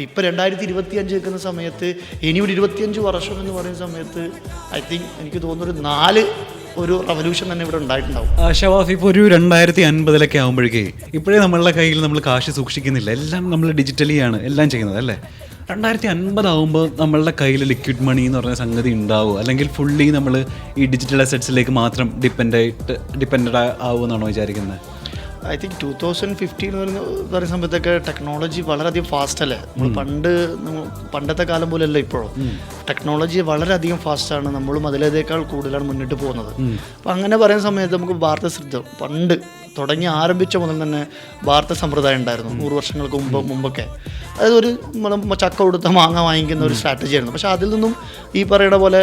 അപ്പോൾ ഇപ്പോൾ രണ്ടായിരത്തി ഇരുപത്തി അഞ്ച് നിൽക്കുന്ന സമയത്ത് ഇനി ഒരു ഇരുപത്തിയഞ്ച് വർഷം എന്ന് പറയുന്ന സമയത്ത് ഐ തിങ്ക് എനിക്ക് തോന്നുന്നൊരു നാല് ഒരു റവല്യൂഷൻ തന്നെ ഇവിടെ ഉണ്ടായിട്ടുണ്ടാവും. ഷവാഫ് ഇപ്പോൾ ഒരു രണ്ടായിരത്തി അൻപതിലൊക്കെ ആകുമ്പോഴേക്കേ ഇപ്പോഴേ നമ്മളുടെ കയ്യിൽ നമ്മൾ കാശ് സൂക്ഷിക്കുന്നില്ല. എല്ലാം നമ്മൾ ഡിജിറ്റലിയാണ് എല്ലാം ചെയ്യുന്നത് അല്ലേ? രണ്ടായിരത്തി അൻപതാവുമ്പോൾ നമ്മളുടെ കയ്യിൽ ലിക്വിഡ് മണി എന്ന് പറഞ്ഞ സംഗതി ഉണ്ടാവും. അല്ലെങ്കിൽ ഫുള്ളി നമ്മൾ ഈ ഡിജിറ്റൽ അസറ്റ്സിലേക്ക് മാത്രം ഡിപ്പെൻഡായിട്ട് ഡിപ്പെൻഡ് ആവുമെന്നാണോ വിചാരിക്കുന്നത്? I think two thousand fifteen പറയുന്ന സമയത്തൊക്കെ ടെക്നോളജി വളരെയധികം ഫാസ്റ്റ് അല്ലേ? നമ്മൾ പണ്ട് പണ്ടത്തെ കാലം പോലെയല്ല ഇപ്പോഴും? ടെക്നോളജി വളരെയധികം ഫാസ്റ്റാണ് നമ്മളും അതിലേക്കാൾ കൂടുതലാണ് മുന്നിട്ട് പോകുന്നത്. അപ്പം അങ്ങനെ പറയുന്ന സമയത്ത് നമുക്ക് വാർത്ത ശ്രദ്ധ പണ്ട് തുടങ്ങി ആരംഭിച്ച മുതൽ തന്നെ വാർത്ത സമ്പ്രദായം ഉണ്ടായിരുന്നു. നൂറ് വർഷങ്ങൾക്ക് മുമ്പ് മുമ്പൊക്കെ. അതായത് ഒരു നമ്മൾ ചക്ക കൊടുത്ത മാങ്ങ വാങ്ങിക്കുന്ന ഒരു സ്ട്രാറ്റജി ആയിരുന്നു. പക്ഷേ അതിൽ നിന്നും ഈ പറയുന്ന പോലെ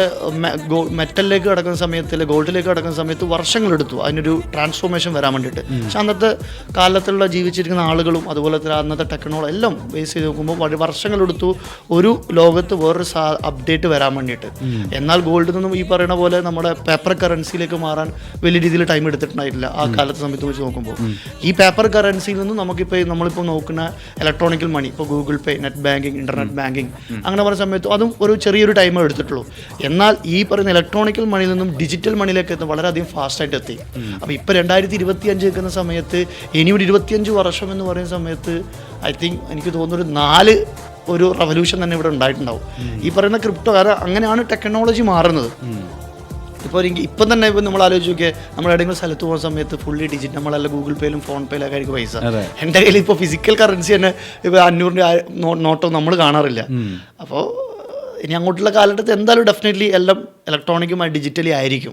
മെറ്റലിലേക്ക് കിടക്കുന്ന സമയത്ത് അല്ലെങ്കിൽ ഗോൾഡിലേക്ക് കിടക്കുന്ന സമയത്ത് വർഷങ്ങളെടുത്തു അതിനൊരു ട്രാൻസ്ഫോർമേഷൻ വരാൻ വേണ്ടിയിട്ട്. പക്ഷെ അന്നത്തെ കാലത്തുള്ള ജീവിച്ചിരിക്കുന്ന ആളുകളും അതുപോലെ തന്നെ അന്നത്തെ ടെക്നോളജി എല്ലാം ബേസ് ചെയ്ത് നോക്കുമ്പോൾ വർഷങ്ങളെടുത്തു ഒരു ലോകത്ത് വേറൊരു സാ അപ്ഡേറ്റ് വരാൻ വേണ്ടിയിട്ട്. എന്നാൽ ഗോൾഡിൽ നിന്നും ഈ പറയുന്ന പോലെ നമ്മുടെ പേപ്പർ കറൻസിയിലേക്ക് മാറാൻ വലിയ രീതിയിൽ ടൈം എടുത്തിട്ടുണ്ടായിട്ടില്ല. ആ കാലത്തെ സമയത്ത് വെച്ച് നോക്കുമ്പോൾ ഈ പേപ്പർ കറൻസിയിൽ നിന്ന് നമുക്കിപ്പോൾ നമ്മളിപ്പോൾ നോക്കുന്ന ഇലക്ട്രോണിക്കൽ മണി ഇപ്പോൾ Google Pay net banking internet banking അങ്ങനെ പറഞ്ഞ സമയത്ത് അതും ഒരു ചെറിയൊരു ടൈമേ എടുത്തിട്ടുള്ളൂ. എന്നാൽ ഈ പറയുന്ന ഇലക്ട്രോണിക്കൽ മണിയിൽ നിന്നും ഡിജിറ്റൽ മണിയിലേക്ക് എത്തുന്ന വളരെയധികം ഫാസ്റ്റായിട്ട് എത്തി. അപ്പോൾ ഇപ്പോൾ രണ്ടായിരത്തി ഇരുപത്തി അഞ്ച് നിൽക്കുന്ന സമയത്ത് ഇനി ഒരു ഇരുപത്തിയഞ്ച് വർഷം എന്ന് പറയുന്ന സമയത്ത് ഐ തിങ്ക് എനിക്ക് തോന്നുന്നൊരു നാല് ഒരു റവല്യൂഷൻ തന്നെ ഇവിടെ ഉണ്ടായിട്ടുണ്ടാവും. ഈ പറയുന്ന ക്രിപ്റ്റോ കാരണം അങ്ങനെയാണ് ടെക്നോളജി മാറുന്നത്. ഇപ്പോൾ എനിക്ക് ഇപ്പം തന്നെ ഇപ്പം നമ്മൾ ആലോചിച്ച് നോക്കിയാൽ നമ്മൾ ഏതെങ്കിലും സ്ഥലത്ത് പോകുന്ന സമയത്ത് ഫുള്ളി ഡിജിറ്റ് നമ്മളല്ല ഗൂഗിൾ പേയിലും ഫോൺ പേയിലൊക്കെ ആയിരിക്കും പൈസ. എന്റെ കയ്യിൽ ഇപ്പോൾ ഫിസിക്കൽ കറൻസി തന്നെ ഇപ്പോൾ അഞ്ഞൂറിന്റെ നോട്ടോ നമ്മൾ കാണാറില്ല. അപ്പോൾ ഇനി അങ്ങോട്ടുള്ള കാലഘട്ടത്തിൽ എന്തായാലും ഡെഫിനറ്റ്ലി എല്ലാം ഇലക്ട്രോണിക്കുമായി ഡിജിറ്റലി ആയിരിക്കും.